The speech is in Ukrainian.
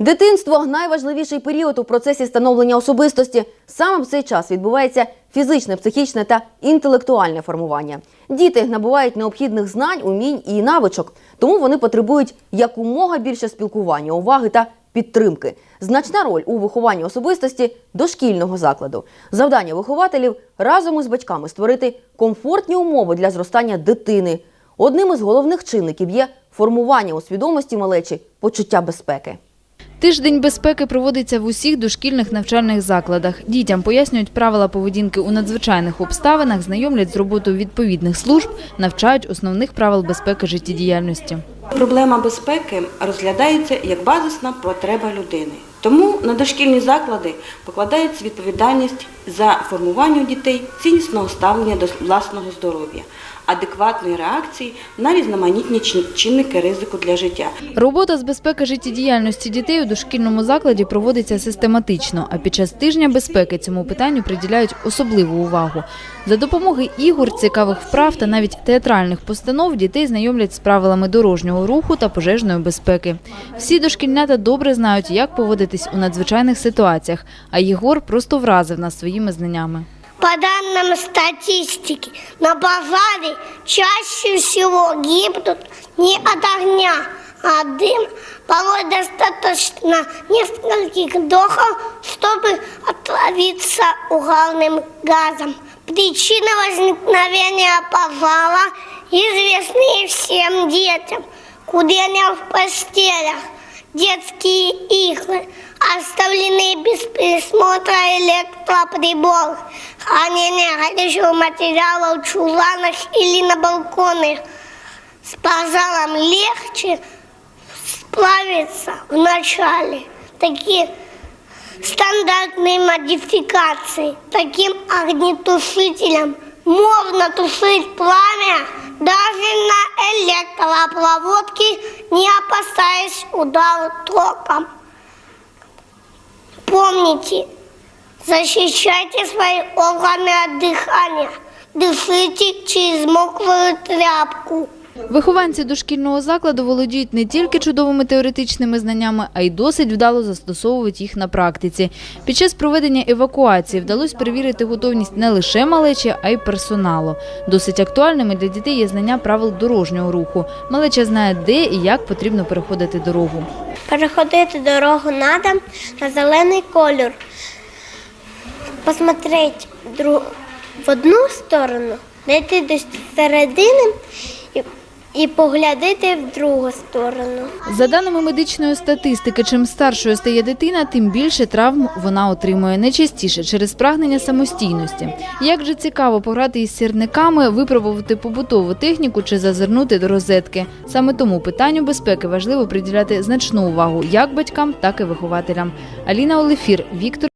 Дитинство найважливіший період у процесі становлення особистості. Саме в цей час відбувається фізичне, психічне та інтелектуальне формування. Діти набувають необхідних знань, умінь і навичок, тому вони потребують якомога більше спілкування, уваги та підтримки. Значна роль у вихованні особистості дошкільного закладу. Завдання вихователів разом із батьками створити комфортні умови для зростання дитини. Одним із головних чинників є формування у свідомості малечі почуття безпеки. Тиждень безпеки проводиться в усіх дошкільних навчальних закладах. Дітям пояснюють правила поведінки у надзвичайних обставинах, знайомлять з роботою відповідних служб, навчають основних правил безпеки життєдіяльності. Проблема безпеки розглядається як базисна потреба людини. Тому на дошкільні заклади покладається відповідальність за формування у дітей ціннісного ставлення до власного здоров'я, адекватної реакції на різноманітні чинники ризику для життя. Робота з безпеки життєдіяльності дітей у дошкільному закладі проводиться систематично, а під час тижня безпеки цьому питанню приділяють особливу увагу. За допомогою ігор, цікавих вправ та навіть театральних постанов дітей знайомлять з правилами дорожнього руху та пожежної безпеки. Всі дошкільнята добре знають, як поводитись у надзвичайних ситуаціях, а Єгор просто вразив нас своїми знаннями. По данным статистики, на пожаре чаще всего гибнут не от огня, а от дым. Порой достаточно нескольких вдохов, чтобы отравиться угарным газом. Причины возникновения пожара известны всем детям. Курение в постелях, детские игры, оставленные без присмотра электроприборов, хранение горящего материала в чуланах или на балконах. С пожаром легче справиться в начале. Такие стандартные модификации. Таким огнетушителем можно тушить пламя даже на электропроводке, не опасаясь удара током. Помните, защищайте свои органы от дыхания. Дышите через мокрую тряпку. Вихованці дошкільного закладу володіють не тільки чудовими теоретичними знаннями, а й досить вдало застосовують їх на практиці. Під час проведення евакуації вдалося перевірити готовність не лише малечі, а й персоналу. Досить актуальними для дітей є знання правил дорожнього руху. Малеча знає, де і як потрібно переходити дорогу. Переходити дорогу надо на зелений колір. Посмотреть дру- в одну сторону, дійти до середини і, поглядати в другу сторону. За даними медичної статистики, чим старшою стає дитина, тим більше травм вона отримує найчастіше через прагнення самостійності. Як же цікаво пограти із сірниками, випробувати побутову техніку чи зазирнути до розетки. Саме тому питанню безпеки важливо приділяти значну увагу як батькам, так і вихователям. Аліна Олефір, Віктор.